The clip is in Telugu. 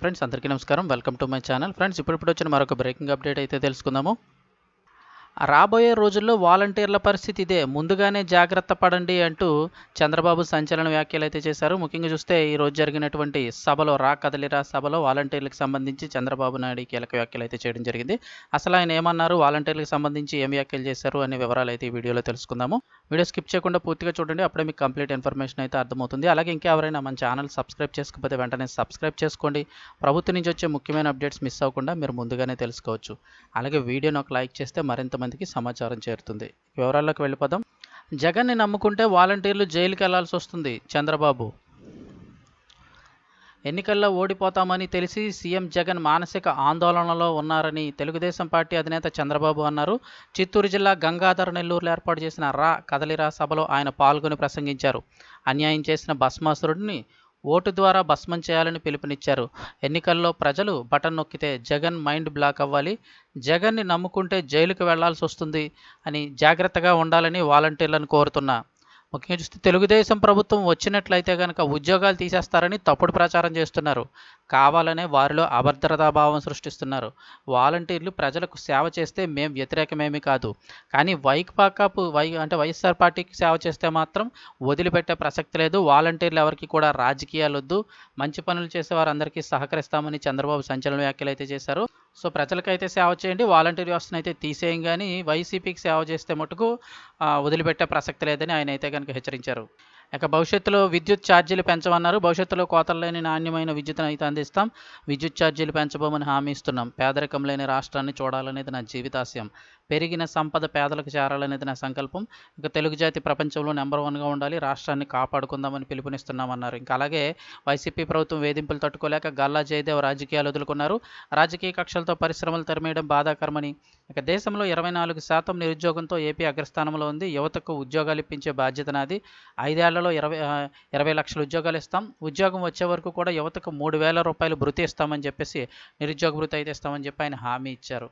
ఫ్రెండ్స్ అందరికీ నమస్కారం. Welcome to my channel. Friends ఇప్పుడు వచ్చిన మరొక బ్రేకింగ్ అప్డేట్ అయితే తెలుసుకుందాము. రాబోయే రోజుల్లో వాలంటీర్ల పరిస్థితి ఇదే. ముందుగానే జాగ్రత్త పడండి అంటూ చంద్రబాబు సంచలన వ్యాఖ్యలు అయితే చేశారు. ముఖ్యంగా చూస్తే ఈ రోజు జరిగినటువంటి సభలో రా కదలిరా సభలో వాలంటీర్లకు సంబంధించి చంద్రబాబు నాయుడు కీలక వ్యాఖ్యలు అయితే చేయడం జరిగింది. అసలు ఆయన ఏమన్నారు? వాలంటీర్లకు సంబంధించి ఏం వ్యాఖ్యలు చేశారు? అనే వివరాలు అయితే ఈ వీడియోలో తెలుసుకుందాము. వీడియో స్కిప్ చేయకుండా పూర్తిగా చూడండి. అప్పుడే మీకు కంప్లీట్ ఇన్ఫర్మేషన్ అయితే అర్థమవుతుంది. అలాగే ఇంకా ఎవరైనా మన ఛానల్ సబ్స్క్రైబ్ చేసుకోకపోతే వెంటనే సబ్స్క్రైబ్ చేసుకోండి. ప్రభుత్వం నుంచి వచ్చే ముఖ్యమైన అప్డేట్స్ మిస్ అవ్వకుండా మీరు ముందుగానే తెలుసుకోవచ్చు. అలాగే వీడియోని ఒక లైక్ చేస్తే మరింత కొంతమందికి సమాచారం చేరుతుంది. వివరాల్లోకి వెళ్ళిపోదాం. జగన్ని నమ్ముకుంటే వాలంటీర్లు జైలుకి వెళ్ళాల్సి వస్తుంది చంద్రబాబు. ఎన్నికల్లో ఓడిపోతామని తెలిసి సీఎం జగన్ మానసిక ఆందోళనలో ఉన్నారని తెలుగుదేశం పార్టీ అధినేత చంద్రబాబు అన్నారు. చిత్తూరు జిల్లా గంగాధర నెల్లూరులో ఏర్పాటు చేసిన రా కదలిరా సభలో ఆయన పాల్గొని ప్రసంగించారు. అన్యాయం చేసిన భస్మాసురుడిని ఓటు ద్వారా భస్మం చేయాలని పిలుపునిచ్చారు. ఎన్నికల్లో ప్రజలు బటన్ నొక్కితే జగన్ మైండ్ బ్లాక్ అవ్వాలి. జగన్ని నమ్ముకుంటే జైలుకు వెళ్ళాల్సి వస్తుంది అని జాగ్రత్తగా ఉండాలని వాలంటీర్లను కోరుతున్నా. ముఖ్యంగా చూస్తే తెలుగుదేశం ప్రభుత్వం వచ్చినట్లయితే కనుక ఉద్యోగాలు తీసేస్తారని తప్పుడు ప్రచారం చేస్తున్నారు. కావాలనే వారిలో అభద్రతాభావం సృష్టిస్తున్నారు. వాలంటీర్లు ప్రజలకు సేవ చేస్తే మేం వ్యతిరేకమేమీ కాదు. కానీ వైకాపాకు వై అంటే వైఎస్ఆర్ పార్టీకి సేవ చేస్తే మాత్రం వదిలిపెట్టే ప్రసక్తి లేదు. వాలంటీర్లు ఎవరికి కూడా రాజకీయాలు వద్దు. మంచి పనులు చేసే వారందరికీ సహకరిస్తామని చంద్రబాబు సంచలన వ్యాఖ్యలు అయితే చేశారు. సో ప్రజలకైతే సేవ చేయండి. వాలంటీర్ వ్యవస్థను అయితే తీసేయం కానీ వైసీపీకి సేవ చేస్తే మటుకు వదిలిపెట్టే ప్రసక్తి లేదని ఆయన అయితే కనుక హెచ్చరించారు. ఇక భవిష్యత్తులో విద్యుత్ ఛార్జీలు పెంచమన్నారు. భవిష్యత్తులో కోతలు లేని నాణ్యమైన విద్యుత్ను అయితే అందిస్తాం. విద్యుత్ ఛార్జీలు పెంచబోమని హామీ ఇస్తున్నాం. పేదరికం లేని రాష్ట్రాన్ని చూడాలనేది నా జీవితాశయం. పెరిగిన సంపద పేదలకు చేరాలనేది నా సంకల్పం. ఇక తెలుగు జాతి ప్రపంచంలో నెంబర్ వన్గా ఉండాలి. రాష్ట్రాన్ని కాపాడుకుందామని పిలుపునిస్తున్నామన్నారు. ఇంకా అలాగే వైసీపీ ప్రభుత్వం వేధింపులు తట్టుకోలేక గల్లా జయదేవ్ రాజకీయాలు వదులుకున్నారు. రాజకీయ కక్షలతో పరిశ్రమలు తరిమేయడం బాధాకరమని. ఇక దేశంలో ఇరవై నాలుగు శాతం నిరుద్యోగంతో ఏపీ అగ్రస్థానంలో ఉంది. యువతకు ఉద్యోగాలు ఇప్పించే బాధ్యత నాది. ఐదేళ్ళలో ఇరవై ఇరవై లక్షల ఉద్యోగాలు ఇస్తాం. ఉద్యోగం వచ్చే వరకు కూడా యువతకు మూడు వేల రూపాయలు భృతి ఇస్తామని చెప్పేసి నిరుద్యోగ భృతి అయితే ఇస్తామని చెప్పి ఆయన హామీ ఇచ్చారు.